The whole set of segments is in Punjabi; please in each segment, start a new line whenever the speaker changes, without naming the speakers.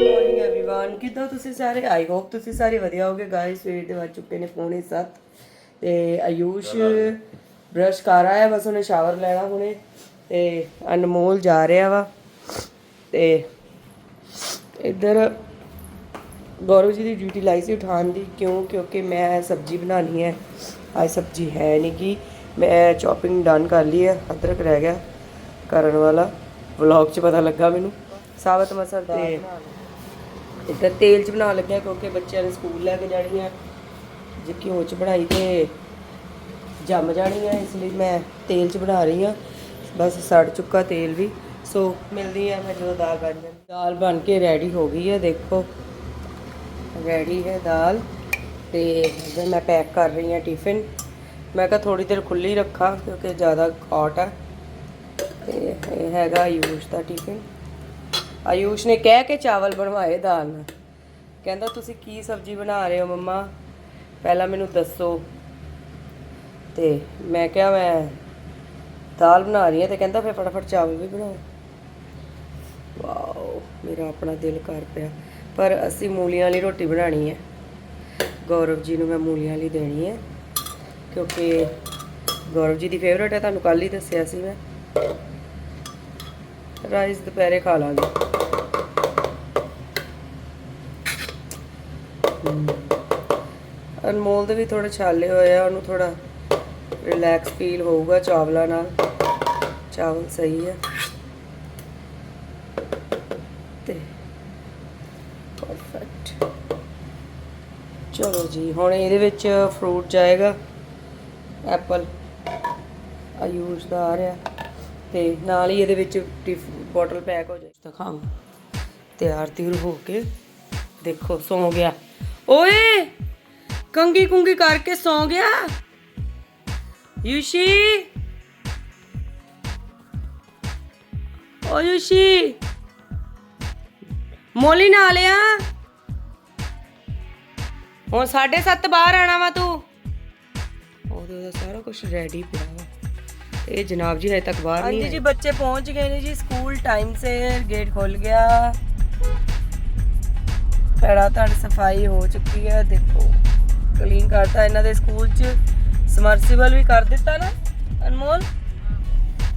ਮਾਰਨਿੰਗ एवरीवन ਕਿੱਦਾਂ ਤੁਸੀਂ ਸਾਰੇ ਆਈ ਹੋਪ ਤੁਸੀਂ ਸਾਰੇ ਵਧੀਆ ਹੋਗੇ ਗਾਇਸ ਸਵੇਰ ਦੇ ਵੱਜ ਚੁੱਕੇ ਨੇ ਪੌਣੇ 7 ਤੇ ਆਯੂਸ਼ ਬ੍ਰਸ਼ ਕਰ ਆਇਆ ਬਸ ਉਹਨੇ ਸ਼ਾਵਰ ਲੈਣਾ ਹੁਣੇ ਤੇ ਅਨਮੋਲ ਜਾ ਰਿਹਾ ਵਾ ਤੇ ਇੱਧਰ ਗੌਰਵ ਜੀ ਦੀ ਡਿਊਟੀ ਲਾਈ ਸੀ ਉਠਾਉਣ ਦੀ ਕਿਉਂ ਕਿਉਂਕਿ ਮੈਂ ਸਬਜ਼ੀ ਬਣਾਉਣੀ ਹੈ ਅੱਜ ਸਬਜ਼ੀ ਹੈ ਨਹੀਂ ਕਿ ਮੈਂ ਚੌਪਿੰਗ ਡਨ ਕਰ ਲਈ ਹੈ ਅਦਰਕ ਰਹਿ ਗਿਆ ਕਰਨ ਵਾਲਾ ਵਲੌਗ 'ਚ ਪਤਾ ਲੱਗਾ ਮੈਨੂੰ। ਸਾਬਤ ਮਸਰ ਤੇ ਇੱਧਰ ਤੇਲ 'ਚ ਬਣਾਉਣ ਲੱਗਿਆ ਕਿਉਂਕਿ ਬੱਚਿਆਂ ਨੇ ਸਕੂਲ ਲੈ ਕੇ ਜਾਣੀ ਹੈ ਜੇ ਘਿਓ 'ਚ ਬਣਾਈ ਤੇ ਜੰਮ ਜਾਣੀ ਹੈ ਇਸ ਲਈ ਮੈਂ ਤੇਲ 'ਚ ਬਣਾ ਰਹੀ ਹਾਂ ਬਸ ਸੜ ਚੁੱਕਾ ਤੇਲ ਵੀ। ਸੋ ਮਿਲਦੀ ਹੈ ਮੈਂ ਜਦੋਂ ਦਾਲ ਬਣ ਜਾਂਦੀ ਦਾਲ ਬਣ ਕੇ ਰੈਡੀ ਹੋ ਗਈ ਹੈ ਦੇਖੋ। ਰੈਡੀ ਹੈ ਦਾਲ। ਤੇ ਮੈਂ ਪੈਕ ਕਰ ਰਹੀ ਹਾਂ ਟਿਫਿਨ ਮੈਂ ਕਿਹਾ ਥੋੜੀ ਦੇਰ ਖੁੱਲੀ ਰੱਖਾਂ ਕਿਉਂਕਿ ਜ਼ਿਆਦਾ ਹੌਟ ਹੈ ਤੇ ਇਹ ਹੈਗਾ ਆਯੂਸ਼ ਦਾ ਟਿਫਿਨ ਆਯੂਸ਼ ਨੇ ਕਹਿ ਕੇ ਚਾਵਲ ਬਣਵਾਏ ਦਾਲ ਨਾਲ। ਕਹਿੰਦਾ, ਤੁਸੀਂ ਕੀ ਸਬਜ਼ੀ ਬਣਾ ਰਹੇ ਹੋ ਮੰਮਾ? ਪਹਿਲਾਂ ਮੈਨੂੰ ਦੱਸੋ। ਤੇ ਮੈਂ ਕਿਹਾ, ਮੈਂ ਦਾਲ ਬਣਾ ਰਹੀ ਹਾਂ। ਤੇ ਕਹਿੰਦਾ, ਫਿਰ ਫਟਾਫਟ ਚਾਵਲ ਵੀ ਬਣਾਓ। ਵਾਓ, ਮੇਰਾ ਆਪਣਾ ਦਿਲ ਕਰ ਪਿਆ। ਪਰ ਅਸੀਂ ਮੂਲੀਆਂ ਵਾਲੀ ਰੋਟੀ ਬਣਾਣੀ ਹੈ। ਗੌਰਵ ਜੀ ਨੂੰ ਮੈਂ ਮੂਲੀਆਂ ਵਾਲੀ ਦੇਣੀ ਹੈ। ਕਿਉਂਕਿ ਗੌਰਵ ਜੀ ਦੀ ਫੇਵਰਟ ਹੈ, ਤੁਹਾਨੂੰ ਕੱਲ ਹੀ ਦੱਸਿਆ ਸੀ ਮੈਂ। ਰਾਈਸ ਦੁਪਹਿਰੇ ਖਾ ਲਾਂਗੇ। ਅਨਮੋਲ ਦੇ ਵੀ ਥੋੜੇ ਛਾਲੇ ਹੋਏ ਆ, ਉਹਨੂੰ ਥੋੜਾ ਰਿਲੈਕਸ ਫੀਲ ਹੋਊਗਾ ਚਾਵਲਾਂ ਨਾਲ। ਚਾਵਲ ਸਹੀ ਆ। ਤੇ ਪਰਫੈਕਟ ਚਲੋ ਜੀ, ਹੁਣ ਇਹਦੇ ਵਿੱਚ ਫਰੂਟ ਜਾਏਗਾ। ਐਪਲ ਆਯੂਸ਼ ਦਾ ਆ ਰਿਹਾ। ਤੇ ਨਾਲ ਹੀ ਇਹਦੇ ਵਿੱਚ ਬੋਟਲ ਪੈਕ ਹੋ ਜਾਏ। ਦਿਖਾਵਾਂ। ਤਿਆਰ ਤਿਉਰ ਹੋ ਕੇ ਦੇਖੋ, ਸੌ ਗਿਆ। ਓਏ! ਕੰਗੀ ਕੁੰਗੀ ਕਰਕੇ ਸੌ ਗਿਆ। ਯੂਸ਼ੀ! ਓ ਯੂਸ਼ੀ! ਮੋਲੀ ਨਾ ਲਿਆ ਹੁਣ 7:30 ਬਾਹਰ ਆਣਾ ਵਾ ਤੂੰ। ਉਹਦੇ ਉਹਦਾ ਸਾਰਾ ਕੁਝ ਰੈਡੀ ਪਿਆ ਵਾ। ਇਹ ਜਨਾਬ ਜੀ ਹਜੇ ਤੱਕ ਬਾਹਰ ਨਹੀਂ ਹਾਂਜੀ ਜੀ ਬੱਚੇ ਪਹੁੰਚ ਗਏ ਨੇ ਜੀ ਸਕੂਲ ਟਾਈਮ ਸੇ ਗੇਟ ਖੁੱਲ ਗਿਆ। ਖੜਾ ਤੜ ਸਫ਼ਾਈ ਹੋ ਚੁੱਕੀ ਹੈ ਦੇਖੋ। ਕਲੀਨ ਕਰਤਾ ਇਹਨਾਂ ਦੇ ਸਕੂਲ 'ਚ। ਸਮਰਸੀਬਲ ਵੀ ਕਰ ਦਿੱਤਾ ਨਾ ਅਨਮੋਲ?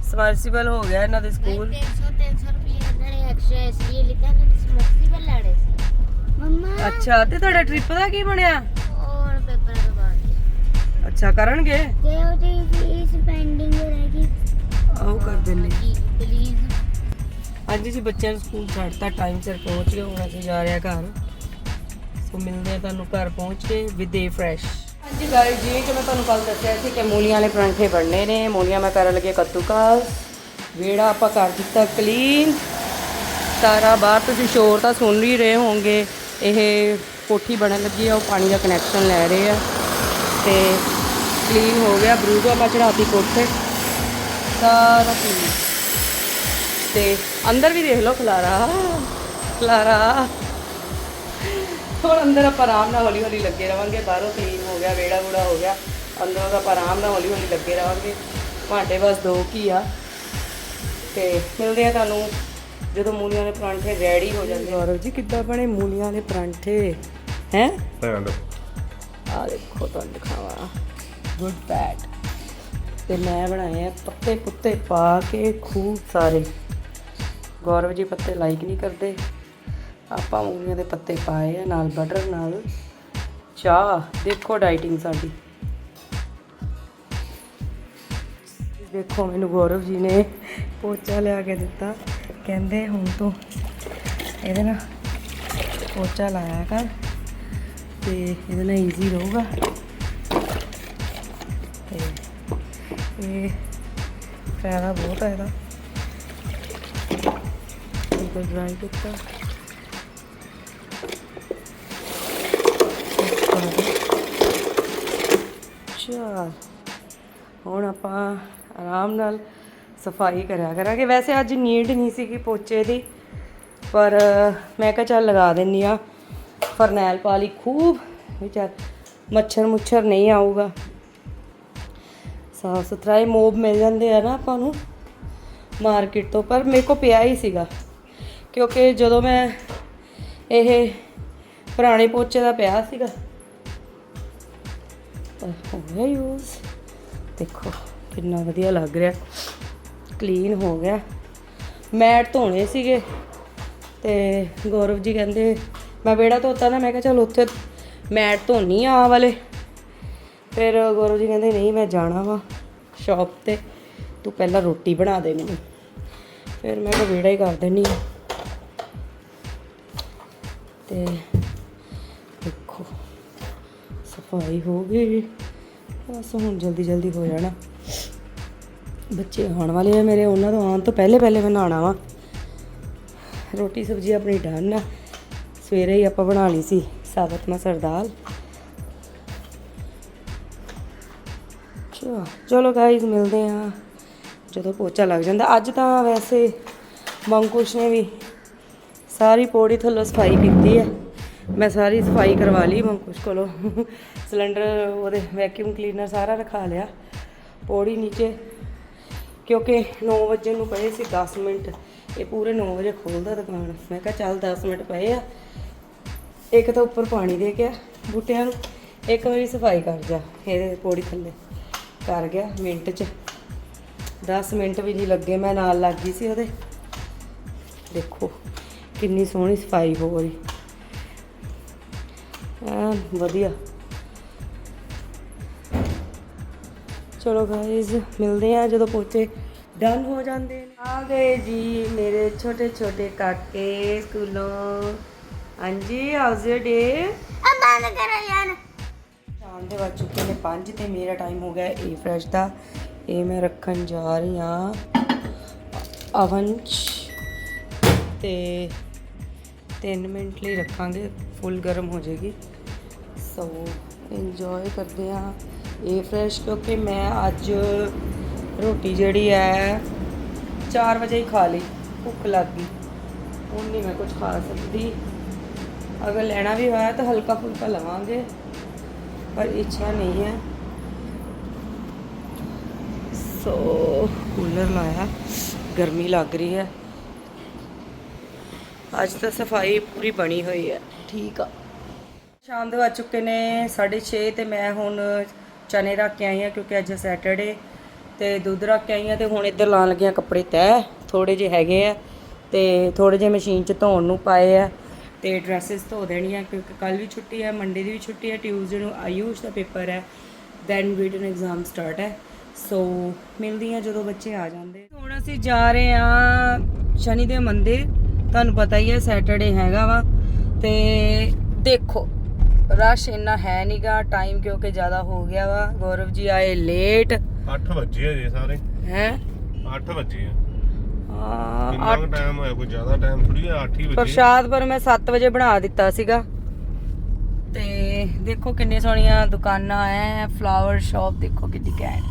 ਸਮਰਸੀਬਲ ਹੋ ਗਿਆ ਇਹਨਾਂ ਦੇ ਸਕੂਲ।
300 300 ਰੁਪਏ ਇਹਨਾਂ ਨੇ ਐਕਸਟਰਾ ਇਸ ਲਈ ਲਿਖਿਆ ਕਿ ਸਮਰਸੀਬਲ ਲੈਣੇ ਸੀ। ਮੰਮਾ।
ਅੱਛਾ ਤੇ ਤੁਹਾਡਾ ਟ੍ਰਿਪ ਦਾ ਕੀ ਬਣਿਆ?
ਔਰ ਪੇਪਰ ਤੋਂ ਬਾਅਦ।
ਅੱਛਾ ਕਰਨਗੇ?
ਤੇ ਉਹਦੀ ਫੀਸ ਪੈਂਡਿੰਗ
ਆਓ ਕਰ ਦਿੰਨੇ
ਜੀ ਪਲੀਜ਼
ਹਾਂਜੀ ਜੀ ਬੱਚਿਆਂ ਨੂੰ ਸਕੂਲ ਛੱਡਤਾ ਟਾਈਮ ਸਿਰ ਪਹੁੰਚ ਗਏ ਹੁਣ ਅਸੀਂ ਜਾ ਰਹੇ ਘਰ। ਸੋ ਮਿਲਦੇ ਆ ਤੁਹਾਨੂੰ ਘਰ ਪਹੁੰਚ ਕੇ ਵਿਦ ਏ ਫਰੈਸ਼ ਹਾਂਜੀ ਗਾਇਸ ਜੀ ਕਿ ਮੈਂ ਤੁਹਾਨੂੰ ਕੱਲ ਦੱਸਿਆ ਸੀ ਕਿ ਮੂਲੀਆਂ ਵਾਲੇ ਪਰਾਂਠੇ ਬਣਨੇ ਨੇ। ਮੂਲੀਆਂ ਮੈਂ ਕਰਨ ਲੱਗੇ ਕੱਦੂਕਾਸ। ਵਿਹੜਾ ਆਪਾਂ ਕਰ ਦਿੱਤਾ ਕਲੀਨ ਸਾਰਾ ਬਾਹਰ ਤੁਸੀਂ ਸ਼ੋਰ ਤਾਂ ਸੁਣ ਹੀ ਰਹੇ ਹੋਵੋਗੇ। ਇਹ ਕੋਠੀ ਬਣਨ ਲੱਗੀ ਆ ਉਹ ਪਾਣੀ ਦਾ ਕਨੈਕਸ਼ਨ ਲੈ ਰਹੇ ਆ। ਤੇ ਕਲੀਨ ਹੋ ਗਿਆ ਬਰੂਦ ਆਪਾਂ ਚੜਾਤੀ ਕੋਠੇ। ਸਾਰਾ ਕਲੀਨ ਤੇ ਅੰਦਰ ਵੀ ਦੇਖ ਲਓ ਖਲਾਰਾ ਖਲਾਰਾ। ਹੁਣ ਅੰਦਰ ਆਪਾਂ ਆਰਾਮ ਨਾਲ ਹੌਲੀ ਹੌਲੀ ਲੱਗੇ ਰਵਾਂਗੇ। ਬਾਹਰੋਂ ਕਲੀਨ ਹੋ ਗਿਆ ਵੇੜਾ ਵੂੜਾ ਹੋ ਗਿਆ। ਅੰਦਰੋਂ ਤਾਂ ਆਪਾਂ ਆਰਾਮ ਨਾਲ ਹੌਲੀ ਹੌਲੀ ਲੱਗੇ ਰਵਾਂਗੇ। ਭਾਂਡੇ ਬਸ ਦੋ ਕੀ ਆ। ਤੇ ਮਿਲਦੇ ਆ ਤੁਹਾਨੂੰ ਜਦੋਂ ਮੂਲੀਆਂ ਦੇ ਪਰਾਂਠੇ ਰੈਡੀ ਹੋ ਜਾਂਦੇ ਗੌਰਵ ਜੀ ਕਿੱਦਾਂ ਬਣੇ ਮੂਲੀਆਂ ਵਾਲੇ ਪਰਾਂਠੇ? ਹੈ? ਆ ਦੇਖੋ ਤੁਹਾਨੂੰ ਦਿਖਾਵਾਂ। ਗੁੱਡ ਬੈਡ ਤੇ ਮੈਂ ਬਣਾਏ ਆ ਪੱਤੇ ਪੁੱਤੇ ਪਾ ਕੇ ਖੂਬ ਸਾਰੇ। ਗੌਰਵ ਜੀ ਪੱਤੇ ਲਾਈਕ ਨਹੀਂ ਕਰਦੇ। ਆਪਾਂ ਮੂਲੀਆਂ ਦੇ ਪੱਤੇ ਪਾਏ ਆ ਨਾਲ ਬਟਰ ਨਾਲ ਚਾਹ। ਦੇਖੋ ਡਾਈਟਿੰਗ ਸਾਡੀ। ਦੇਖੋ ਮੈਨੂੰ ਗੌਰਵ ਜੀ ਨੇ ਪੋਚਾ ਲਿਆ ਕੇ ਦਿੱਤਾ। ਕਹਿੰਦੇ ਹੁਣ ਤੋਂ ਇਹਦੇ ਨਾਲ ਪੋਚਾ ਲਾਇਆ ਕਰ ਤੇ ਇਹਦੇ ਨਾਲ ਈਜ਼ੀ ਰਹੂਗਾ। ਤੇ ਇਹ ਫਾਇਦਾ ਬਹੁਤ ਹੈ ਇਹਦਾ। ਇਹਦਾ ਡਰਾਈ ਕੀਤਾ। ਚਾ ਹੁਣ ਆਪਾਂ ਆਰਾਮ ਨਾਲ ਸਫ਼ਾਈ ਕਰਿਆ ਕਰਾਂਗੇ। ਵੈਸੇ ਅੱਜ ਨੀਡ ਨਹੀਂ ਸੀ ਕਿ ਪੋਚੇ ਦੀ, ਪਰ ਮੈਂ ਕਿਹਾ ਚੱਲ ਲਗਾ ਦਿੰਨੀ ਆ। ਫਰਨੈਲ ਪਾ ਲਈ ਖੂਬ, ਵੀ ਮੱਛਰ ਮੁੱਛਰ ਨਹੀਂ ਆਊਗਾ। ਸਾਫ਼ ਸੁਥਰਾ ਹੀ ਮੋਬ ਮਿਲ ਜਾਂਦੇ ਆ ਨਾ ਆਪਾਂ ਨੂੰ ਮਾਰਕੀਟ ਤੋਂ, ਪਰ ਮੇਰੇ ਕੋ ਪਿਆ ਹੀ ਸੀਗਾ, ਕਿਉਂਕਿ ਜਦੋਂ ਮੈਂ ਇਹ ਪੁਰਾਣੇ ਪੋਚੇ ਦਾ ਪਿਆ ਸੀਗਾ ਹੋ ਗਿਆ ਯੂਜ਼ ਦੇਖੋ ਕਿੰਨਾ ਵਧੀਆ ਲੱਗ ਰਿਹਾ ਕਲੀਨ ਹੋ ਗਿਆ। ਮੈਟ ਧੋਣੇ ਸੀਗੇ ਤੇ ਗੌਰਵ ਜੀ ਕਹਿੰਦੇ, ਮੈਂ ਵਿਹੜਾ ਧੋਤਾ ਨਾ, ਮੈਂ ਕਿਹਾ ਚਲ ਉੱਥੇ ਮੈਟ ਧੋਣੀ ਆ ਵਾਲੇ। ਫਿਰ ਗੌਰਵ ਜੀ ਕਹਿੰਦੇ, ਨਹੀਂ, ਮੈਂ ਜਾਣਾ ਵਾ ਸ਼ਾਪ ਤੇ। ਤੂੰ ਪਹਿਲਾਂ ਰੋਟੀ ਬਣਾ ਦੇ ਮੈਨੂੰ। ਫਿਰ ਮੈਂ ਕਿਹਾ, ਵਿਹੜਾ ਹੀ ਕਰ ਦੇਣੀ ਆ। ਤੇ ਦੇਖੋ, ਸਫ਼ਾਈ ਹੋ ਗਈ। ਬਸ ਹੁਣ ਜਲਦੀ ਜਲਦੀ ਹੋ ਜਾਣਾ। ਬੱਚੇ ਆਉਣ ਵਾਲੇ ਆ ਮੇਰੇ, ਉਹਨਾਂ ਤੋਂ ਆਉਣ ਤੋਂ ਪਹਿਲੇ ਪਹਿਲੇ ਮੈਂ ਨਹਾਉਣਾ ਵਾ। ਰੋਟੀ ਸਬਜ਼ੀ ਆਪਣੀ ਡਨ ਆ। ਸਵੇਰੇ ਹੀ ਆਪਾਂ ਬਣਾ ਸੀ, ਸਾਬਤ ਮਸਰ ਦਾਲ। ਚਲੋ ਚਲੋ ਗਾਇਜ਼ ਮਿਲਦੇ ਆ ਜਦੋਂ ਪੋਚਾ ਲੱਗ ਜਾਂਦਾ। ਅੱਜ ਤਾਂ ਵੈਸੇ ਮੰਕੁਸ਼ ਨੇ ਵੀ ਸਾਰੀ ਪੌੜੀ ਥੱਲੋਂ ਸਫ਼ਾਈ ਕੀਤੀ ਹੈ। ਮੈਂ ਸਾਰੀ ਸਫ਼ਾਈ ਕਰਵਾ ਲਈ ਮੰਕੁਸ਼ ਕੋਲੋਂ। ਸਿਲੰਡਰ, ਉਹਦੇ ਵੈਕਿਊਮ ਕਲੀਨਰ ਸਾਰਾ ਰਖਾ ਲਿਆ। ਪੌੜੀ ਨੀਚੇ, ਕਿਉਂਕਿ 9 ਵਜੇ ਨੂੰ ਪਏ ਸੀ 10 ਮਿੰਟ। ਇਹ ਪੂਰੇ 9 ਵਜੇ ਖੋਲਦਾ ਦੁਕਾਨ। ਮੈਂ ਕਿਹਾ, ਚੱਲ 10 ਮਿੰਟ ਪਏ ਆ। ਇੱਕ ਤਾਂ ਉੱਪਰ ਪਾਣੀ ਦੇ ਕੇ ਆ ਬੂਟਿਆਂ ਨੂੰ। ਇੱਕ ਵਾਰੀ ਸਫ਼ਾਈ ਕਰ ਜਾ, ਇਹਦੇ ਪੌੜੀ ਥੱਲੇ। ਕਰ ਗਿਆ ਮਿੰਟ 'ਚ। 10 ਮਿੰਟ ਵੀ ਨਹੀਂ ਲੱਗੇ, ਮੈਂ ਨਾਲ ਲੱਗ ਗਈ ਸੀ ਉਹਦੇ। ਦੇਖੋ ਕਿੰਨੀ ਸੋਹਣੀ ਸਫ਼ਾਈ ਹੋ ਰਹੀ। ਐਨ ਵਧੀਆ। ਚਲੋ ਗਾਇਜ਼ ਮਿਲਦੇ ਆ ਜਦੋਂ ਪੋਚੇ ਡਨ ਹੋ ਜਾਂਦੇ ਨੇ। ਆ ਗਏ ਜੀ ਮੇਰੇ ਛੋਟੇ ਛੋਟੇ ਕਾਕੇ ਸਕੂਲੋਂ। ਹਾਂਜੀ ਹਾਊਸ ਯਰ ਡੇ
ਆ ਬੰਦ ਕਰੋ ਯਾਰ।
ਸ਼ਾਮ ਦੇ ਵੱਜ ਚੁੱਕੇ ਨੇ 5 ਤੇ ਮੇਰਾ ਟਾਈਮ ਹੋ ਗਿਆ ਏ ਫਰੈਸ਼ ਦਾ। ਇਹ ਮੈਂ ਰੱਖਣ ਜਾ ਰਹੀ ਹਾਂ। ਅਵਨ 'ਚ ਤੇ 3 ਮਿੰਟ ਲਈ ਰੱਖਾਂਗੇ ਫੁੱਲ ਗਰਮ ਹੋ ਜਾਏਗੀ। ਸੋ ਇੰਜੋਏ ਕਰਦੇ ਆ ਏ ਫਰੈਸ਼ ਕਿਉਂਕਿ ਮੈਂ ਅੱਜ ਰੋਟੀ ਜਿਹੜੀ ਹੈ 4 ਵਜੇ ਹੀ ਖਾ ਲਈ। ਭੁੱਖ ਲੱਗ ਗਈ। ਹੁਣ ਨਹੀਂ ਮੈਂ ਕੁਝ ਖਾ ਸਕਦੀ। ਅਗਰ ਲੈਣਾ ਵੀ ਹੋਇਆ ਤਾਂ ਹਲਕਾ ਫੁਲਕਾ ਲਵਾਂਗੇ। ਪਰ ਇੱਛਾ ਨਹੀਂ ਹੈ। ਸੋ ਕੂਲਰ ਲਾਇਆ। ਗਰਮੀ ਲੱਗ ਰਹੀ ਹੈ। ਅੱਜ ਤਾਂ ਸਫ਼ਾਈ ਪੂਰੀ ਬਣੀ ਹੋਈ ਹੈ। ਠੀਕ ਆ। ਸ਼ਾਮ ਦੇ ਵੱਜ ਚੁੱਕੇ ਨੇ 6:30 ਤੇ ਮੈਂ ਹੁਣ ਚਨੇ ਰੱਖ ਕੇ ਆਈ ਹਾਂ ਕਿਉਂਕਿ ਅੱਜ ਸੈਟਰਡੇ ਤੇ ਦੁੱਧ ਰੱਖ ਕੇ ਆਈ ਹਾਂ ਤੇ ਹੁਣ ਇੱਧਰ ਲਾਣ ਲੱਗੀਆਂ ਕੱਪੜੇ ਤੈਅ। ਥੋੜੇ ਜਿਹੇ ਹੈਗੇ ਆ ਤੇ ਥੋੜੇ ਜਿਹੇ ਮਸ਼ੀਨ 'ਚ ਧੋਣ ਨੂੰ ਪਾਏ ਆ। ਤੇ ਡਰੈਸਸ ਧੋ ਦੇਣੀਆਂ ਕਿਉਂਕਿ ਕੱਲ ਵੀ ਛੁੱਟੀ ਹੈ ਮੰਡੇ ਦੀ ਵੀ ਛੁੱਟੀ ਹੈ ਟਿਊਜ਼ਡੇ ਨੂੰ ਆਯੂਸ਼ ਦਾ ਪੇਪਰ ਹੈ ਦੈਨ ਰਿਟਨ ਐਗਜ਼ਾਮ ਸਟਾਰਟ ਹੈ। ਸੋ ਮਿਲਦੀ ਆ ਜਦੋਂ ਬੱਚੇ ਆ ਜਾਂਦੇ। ਹੁਣ ਅਸੀਂ ਜਾ ਰਹੇ ਆ ਸ਼ਨੀ ਦੇ ਮੰਦਿਰ। ਤੁਹਾਨੂੰ ਪਤਾ ਹੀ ਹੈ ਸੈਟਰਡੇ ਹੈਗਾ ਵਾ। ਤੇ ਦੇਖੋ ਰਸ਼ ਇੰਨਾ ਹੈ ਨਹੀਂਗਾ ਟਾਈਮ ਕਿਉਂਕਿ ਜ਼ਿਆਦਾ ਹੋ ਗਿਆ ਵਾ। ਗੌਰਵ ਜੀ ਆਏ ਲੇਟ
8 ਵਜੇ ਆ ਜੀ ਸਾਰੇ।
ਹੈ?
8 ਵਜੇ ਆ। ਕਿੰਨਾ ਕੁ ਟਾਈਮ ਹੋਇਆ? ਕੋਈ ਜ਼ਿਆਦਾ ਟਾਈਮ ਥੋੜੀ ਆ? 8 ਹੀ ਵਜੇ?
ਪ੍ਰਸ਼ਾਦ ਪਰ ਮੈਂ 7 ਵਜੇ ਬਣਾ ਦਿੱਤਾ ਸੀਗਾ। ਤੇ ਦੇਖੋ ਕਿੰਨੇ ਸੋਹਣੀਆਂ ਦੁਕਾਨਾਂ ਐ ਫਲਾਵਰ ਸ਼ਾਪ ਦੇਖੋ ਕਿੰਨੀ ਘੈਂਟ।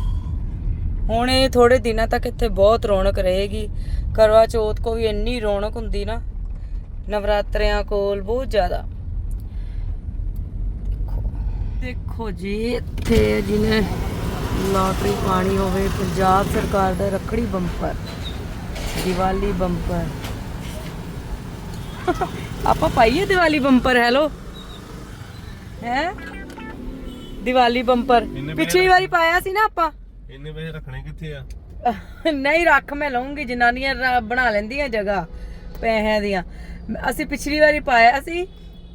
ਹੁਣ ਇਹ ਥੋੜੇ ਦਿਨਾਂ ਤੱਕ ਇੱਥੇ ਬਹੁਤ ਰੌਣਕ ਰਹੇਗੀ। ਕਰਵਾ ਚੌਥ ਕੋ ਵੀ ਇੰਨੀ ਰੌਣਕ ਹੁੰਦੀ ਨਾ ਨਵਰਾਤਰਿਆਂ ਕੋਲ ਬਹੁਤ ਜ਼ਿਆਦਾ। ਦੇਖੋ। ਦੇਖੋ ਜੀ ਇੱਥੇ ਜਿਹਨੇ ਲਾਟਰੀ ਪਾਣੀ ਹੋਵੇ ਪੰਜਾਬ ਸਰਕਾਰ ਦਾ ਰੱਖੜੀ ਬੰਪਰ। ਦੀਵਾਲੀ ਬੰਪਰ। ਆਪਾਂ ਪਾਈਏ ਦੀਵਾਲੀ ਬੰਪਰ ਹੈਲੋ? ਹੈ? ਦੀਵਾਲੀ ਬੰਪਰ। ਪਿਛਲੀ ਵਾਰੀ ਪਾਇਆ ਸੀ ਨਾ ਆਪਾਂ।
ਇੰਨੇ ਪੈਸੇ ਰੱਖਣੇ ਕਿੱਥੇ ਆ?
ਨਹੀਂ ਰੱਖ ਮੈਂ ਲਵਾਂਗੀ ਜਨਾਨੀਆਂ ਬਣਾ ਲੈਂਦੀਆਂ ਜਗ੍ਹਾ ਪੈਸਿਆਂ ਦੀਆਂ। ਅਸੀਂ ਪਿਛਲੀ ਵਾਰੀ ਪਾਇਆ ਸੀ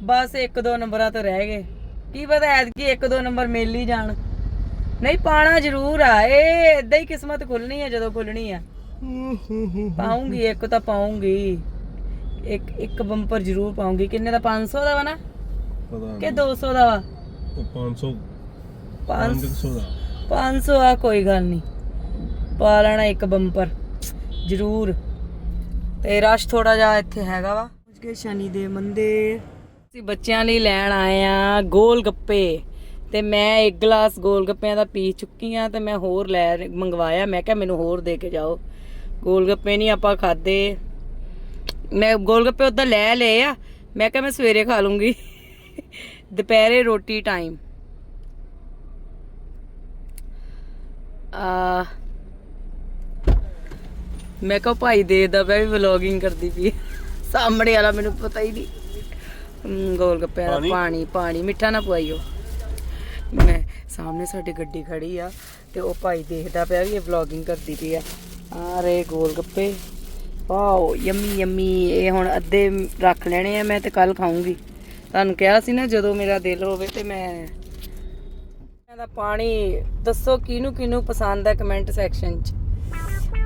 ਬਸ ਇੱਕ ਦੋ ਨੰਬਰਾਂ ਤੋਂ ਰਹਿ ਗਏ। ਕੀ ਪਤਾ ਐਤਕੀ ਇੱਕ ਦੋ ਨੰਬਰ ਮਿਲ ਹੀ ਜਾਣ। ਨਹੀਂ ਪਾਣਾ ਜ਼ਰੂਰ ਆ ਇਹ ਇਦਾਂ ਹੀ ਕਿਸਮਤ ਖੁੱਲਣੀ ਹੈ ਜਦੋਂ ਖੁੱਲਣੀ ਆ। ਪਾਉਂਗੀ ਇੱਕ ਤਾਂ ਪਾਉਂਗੀ। ਇੱਕ ਇੱਕ ਬੰਪਰ ਜ਼ਰੂਰ ਪਾਉਂਗੀ। ਕਿੰਨੇ ਦਾ? 500 ਦਾ ਵਾ ਨਾ?
ਪਤਾ
ਕਿ 200 ਦਾ ਵਾ?
ਉਹ 500
500
500 ਦਾ।
500 ਆ ਕੋਈ ਗੱਲ ਨਹੀਂ। ਪਾ ਲੈਣਾ ਇੱਕ ਬੰਪਰ। ਜ਼ਰੂਰ। ਤੇ ਰਸ਼ ਥੋੜਾ ਜਿਹਾ ਇੱਥੇ ਹੈਗਾ ਵਾ। ਪਹੁੰਚ ਗਏ ਸ਼ਨੀ ਦੇ ਮੰਦਿਰ ਅਸੀਂ ਬੱਚਿਆਂ ਲਈ ਲੈਣ ਆਏ ਆ ਗੋਲ ਗੱਪੇ ਤੇ ਮੈਂ ਇੱਕ ਗਲਾਸ ਗੋਲ ਗੱਪਿਆਂ ਦਾ ਪੀ ਚੁੱਕੀ ਆ ਤੇ ਮੈਂ ਹੋਰ ਲੈ ਮੰਗਵਾਇਆ। ਮੈਂ ਕਿਹਾ ਮੈਨੂੰ ਹੋਰ ਦੇ ਕੇ ਜਾਓ। ਗੋਲ ਗੱਪੇ ਨਹੀਂ ਆਪਾਂ ਖਾਦੇ। ਮੈਂ ਗੋਲ ਗੱਪੇ ਉਧਰ ਲੈ ਲਏ ਆ ਮੈਂ ਕਿਹਾ ਮੈਂ ਸਵੇਰੇ ਖਾ ਲੂੰਗੀ। ਦੁਪਹਿਰੇ ਰੋਟੀ ਟਾਈਮ ਆ ਮੈਂ ਕਿਹਾ ਭਾਈ ਦੇਖਦਾ ਪਿਆ ਵੀ ਵਲੌਗਿੰਗ ਕਰਦੀ ਪਈ। ਸਾਹਮਣੇ ਵਾਲਾ ਮੈਨੂੰ ਪਤਾ ਹੀ ਨਹੀਂ। ਗੋਲ ਗੱਪਿਆਂ ਦਾ
ਪਾਣੀ?
ਪਾਣੀ ਪਾਣੀ ਮਿੱਠਾ ਨਾ ਪਵਾਈਓ। ਮੈਂ ਸਾਹਮਣੇ ਸਾਡੀ ਗੱਡੀ ਖੜੀ ਆ ਤੇ ਉਹ ਭਾਈ ਦੇਖਦਾ ਪਿਆ ਵੀ ਇਹ ਵਲੌਗਿੰਗ ਕਰਦੀ ਪਈ ਆ। ਆ ਗੋਲ ਗੱਪੇ। ਵਾਓ ਯੰਮੀ ਯੰਮੀ ਇਹ ਹੁਣ ਅੱਧੇ ਰੱਖ ਲੈਣੇ ਆ ਮੈਂ ਤੇ ਕੱਲ ਖਾਊਂਗੀ। ਤੁਹਾਨੂੰ ਕਿਹਾ ਸੀ ਨਾ ਜਦੋਂ ਮੇਰਾ ਦਿਲ ਹੋਵੇ ਤੇ ਮੈਂ ਇਹਦਾ ਪਾਣੀ ਦੱਸੋ ਕਿਹਨੂੰ ਕਿਹਨੂੰ ਪਸੰਦ ਹੈ ਕਮੈਂਟ ਸੈਕਸ਼ਨ 'ਚ?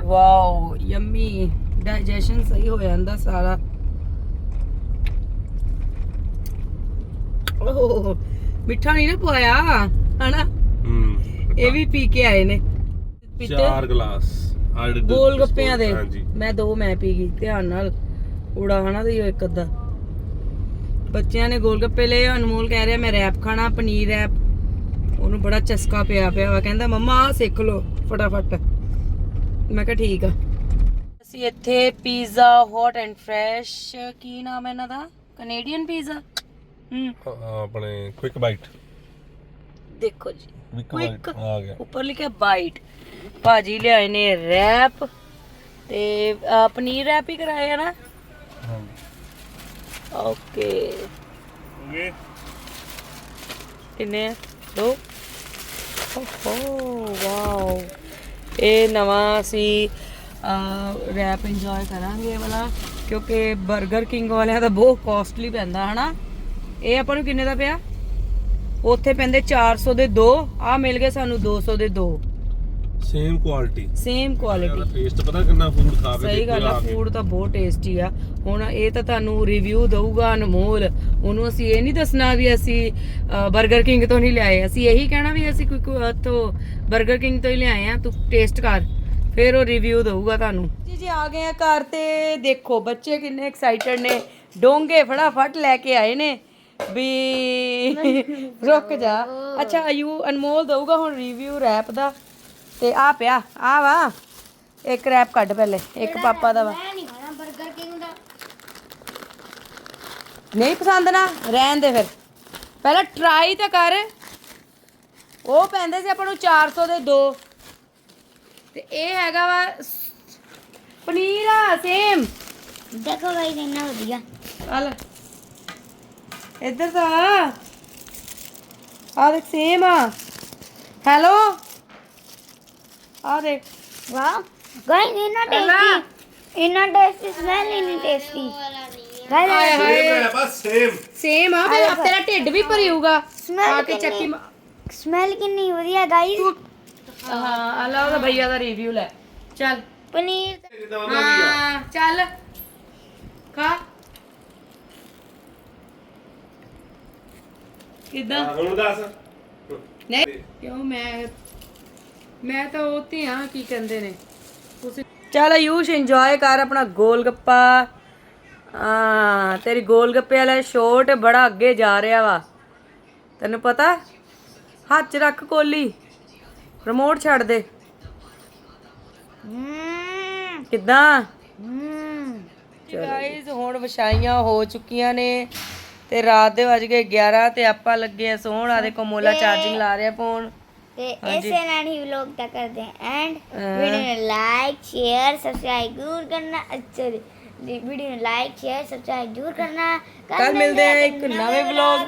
ਵਾਓ ਯੰਮੀ ਡਾਈਜੈਸ਼ਨ ਸਹੀ ਹੋ ਜਾਂਦਾ ਸਾਰਾ। ਓਹ ਮਿੱਠਾ ਨਹੀਂ ਨਾ ਪਾਇਆ ਹਨਾ?
ਹੂੰ।
ਇਹ ਵੀ ਪੀ ਕੇ ਆਏ ਨੇ।
ਚਾਰ ਗਲਾਸ। ਆੜ
ਗੋਲ ਗੱਪਿਆਂ ਦੇ।
ਹਾਂਜੀ।
ਮੈਂ ਦੋ ਮੈਂ ਪੀ ਗਈ ਧਿਆਨ ਨਾਲ। ਊੜਾ ਹਨਾ ਤੇ ਇੱਕ ਅੱਧਾ। ਬੱਚਿਆਂ ਨੇ ਗੋਲ ਗੱਪੇ ਲਏ ਅਨਮੋਲ ਕਹਿ ਰਿਹਾ ਮੈਂ ਰੈਪ ਖਾਣਾ ਪਨੀਰ ਰੈਪ। ਉਹਨੂੰ ਬੜਾ ਚਸਕਾ ਪਿਆ ਪਿਆ ਵਾ ਕਹਿੰਦਾ ਮੰਮਾ ਆਹ ਸਿੱਖ ਲਓ ਫਟਾਫਟ। ਮੈਂ ਕਿਹਾ ਠੀਕ ਆ। ਅਸੀਂ ਇੱਥੇ ਪੀਜ਼ਾ ਹੌਟ ਐਂਡ ਫਰੈਸ਼ ਕੀ ਨਾਮ ਹੈ ਇਹਨਾਂ ਦਾ? ਕੈਨੇਡੀਅਨ ਪੀਜ਼ਾ ਹੂੰ।
ਆ- ਆਪਣੇ ਕੁਇਕ ਬਾਈਟ
ਦੇਖੋ ਜੀ
ਕੁਇਕ
Quick.
ਬਾਈਟ ਆ ਗਿਆ।
ਉੱਪਰ ਲਿਖਿਆ ਬਾਈਟ ਭਾਜੀ ਲਿਆਏ ਨੇ ਰੈਪ ਤੇ ਅਹ, ਪਨੀਰ ਰੈਪ ਹੀ ਕਰਾਏ ਆ ਨਾ?
ਹਾਂਜੀ
ਓਕੇ।
ਇਹ
ਕਿੰਨੇ ਆ? ਦੋ? ਓਹੋ ਵਾਓ ਇਹ ਨਵਾਂ ਅਸੀਂ ਰੈਪ ਇੰਜੋਏ ਕਰਾਂਗੇ ਇਹ ਵਾਲਾ ਕਿਉਂਕਿ 버ਗਰ ਕਿੰਗ ਵਾਲਿਆਂ ਦਾ ਬਹੁਤ ਕਾਸਟਲੀ ਪੈਂਦਾ ਹਨਾ? ਇਹ ਆਪਾਂ ਨੂੰ ਕਿੰਨੇ ਦਾ ਪਿਆ? ਉੱਥੇ ਪੈਂਦੇ 400 ਦੇ ਦੋ ਆ ਮਿਲ ਗਏ ਸਾਨੂੰ 200 ਦੇ ਦੋ।
Same quality
same quality
taste ਪਤਾ ਕਿੰਨਾ ਫੂਡ ਖਾ ਕੇ
ਸਹੀ ਗੱਲ ਆ ਫੂਡ ਤਾਂ ਬਹੁਤ ਟੇਸਟੀ ਆ। ਹੁਣ ਇਹ ਤਾਂ ਤੁਹਾਨੂੰ ਰਿਵਿਊ ਦਊਗਾ ਅਨਮੋਲ। ਉਹਨੂੰ ਅਸੀਂ ਇਹ ਨਹੀਂ ਦੱਸਣਾ ਵੀ ਅਸੀਂ 버ਗਰ ਕਿੰਗ ਤੋਂ ਨਹੀਂ ਲਿਆਏ। ਅਸੀਂ ਇਹੀ ਕਹਿਣਾ ਵੀ ਅਸੀਂ ਕੋਈ ਉੱਥੋਂ 버ਗਰ ਕਿੰਗ ਤੋਂ ਹੀ ਲਿਆਏ ਆ ਤੂੰ ਟੇਸਟ ਕਰ। ਫਿਰ ਉਹ ਰਿਵਿਊ ਦਊਗਾ ਤੁਹਾਨੂੰ। ਜੀ ਜੀ ਆ ਗਏ ਆ ਘਰ ਤੇ। ਦੇਖੋ ਬੱਚੇ ਕਿੰਨੇ ਐਕਸਾਈਟਡ ਨੇ। ਡੋਂਗੇ ਫਟਾਫਟ ਲੈ ਕੇ ਆਏ ਨੇ। ਵੀ ਰੁਕ ਜਾ। ਅੱਛਾ ਆਯੂ ਅਨਮੋਲ ਦਊਗਾ ਹੁਣ ਰਿਵਿਊ ਰੈਪ ਦਾ। ਤੇ ਆ ਪਿਆ ਆ ਵਾ। ਇੱਕ ਰੈਪ ਕੱਢ ਪਹਿਲੇ ਇੱਕ ਪਾਪਾ ਦਾ ਵਾ।
ਮੈਂ ਨਹੀਂ ਖਾਣਾ 버ਗਰ ਕਿੰਗ ਦਾ?
ਨਹੀਂ ਪਸੰਦ ਨਾ ਰਹਿਣ ਦੇ ਫਿਰ। ਪਹਿਲਾਂ ਟਰਾਈ ਤਾਂ ਕਰ। ਉਹ ਪੈਂਦੇ ਸੀ ਆਪਾਂ ਨੂੰ 400 ਦੇ ਦੋ। ਤੇ ਇਹ ਹੈਗਾ ਵਾ ਸ- ਪਨੀਰ ਆ ਸੇਮ
ਦੇਖੋ ਗਾਈਸ ਇੰਨਾ ਵਧੀਆ।
ਚੱਲ। ਇੱਧਰ ਤਾਂ ਆ ਆ ਦੇਖ ਸੇਮ ਆ ਹੈਲੋ ਆ ਦੇਖ
ਵਾਓ ਗਾਈਸ ਇੰਨਾ
ਅੱਲਾ।
ਟੇਸਟੀ ਇੰਨਾ ਟੇਸਟੀ ਸਮੈਲ ਇੰਨੀ ਟੇਸਟੀ
ਹਾਏ
ਗਾਈਸ
ਹਾਏ
ਬਸ ਸੇਮ
ਸੇਮ ਆ ਫਿਰ ਆਪ ਤੇਰਾ ਢਿੱਡ ਵੀ ਭਰਿਊਗਾ
Smell
ਆ ਕੇ
ਕਿੰਨੀ-
ਚੱਕੀ ਮਾ-
ਸਮੈਲ ਕਿੰਨੀ ਵਧੀਆ ਗਾਈਸ
ਹਾਂ ਅੱਲਾ ਉਹਦਾ ਭਈਆ ਦਾ ਰਿਵਿਊ ਲੈ ਚੱਲ
ਪਨੀਰ
ਹਾਂ ਚੱਲ ਖਾ ਕਿਦਾਂ?
ਹੁਣ ਦੱਸ।
ਨਹੀਂ ਕਿਉਂ ਮੈਂ ਮੈਂ ਤਾਂ ਉਹ ਤੇ ਆ ਕੀ ਕਹਿੰਦੇ ਨੇ? ਤੁਸੀਂ ਚੱਲ ਆਯੂਸ਼ ਇੰਜੋਏ ਕਰ ਆਪਣਾ ਗੋਲ ਗੱਪਾ ਆ ਤੇਰੀ ਗੋਲ ਗੱਪੇ ਵਾਲਾ ਸ਼ੋਟ ਬੜਾ ਅੱਗੇ ਜਾ ਰਿਹਾ ਵਾ। ਤੈਨੂੰ ਪਤਾ? ਹੱਥ 'ਚ ਰੱਖ ਕੋਲੀ। ਰਿਮੋਟ ਛੱਡ ਦੇ। ਕਿੱਦਾਂ? ਗਾਇਜ਼ ਹੁਣ ਵਿਛਾਈਆਂ ਹੋ ਚੁੱਕੀਆਂ ਨੇ। ਤੇ ਰਾਤ ਦੇ ਵੱਜ ਗਏ 11 ਤੇ ਆਪਾਂ ਲੱਗੇ ਆ ਸੌਣ। ਆ ਦੇਖੋ ਮੋਲਾ ਚਾਰਜਿੰਗ ਲਾ ਰਿਹਾ ਫੋਨ
ਤੇ ਇਸੇ ਨਾਲ ਹੀ ਵਲੌਗ ਦਾ ਕਰਦੇ ਹਾਂ। ਐਂਡ ਵੀਡੀਓ ਨੂੰ ਲਾਈਕ ਸ਼ੇਅਰ ਸਬਸਕ੍ਰਾਈਬ ਜ਼ਰੂਰ ਕਰਨਾ। ਅੱਛਾ ਜੀ ਵੀਡੀਓ ਨੂੰ ਲਾਈਕ ਸ਼ੇਅਰ ਸਬਸਕ੍ਰਾਈਬ ਜ਼ਰੂਰ ਕਰਨਾ।
ਕੱਲ ਮਿਲਦੇ ਹਾਂ ਇੱਕ ਨਵੇਂ vlog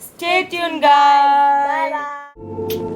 stay tune guys
bye bye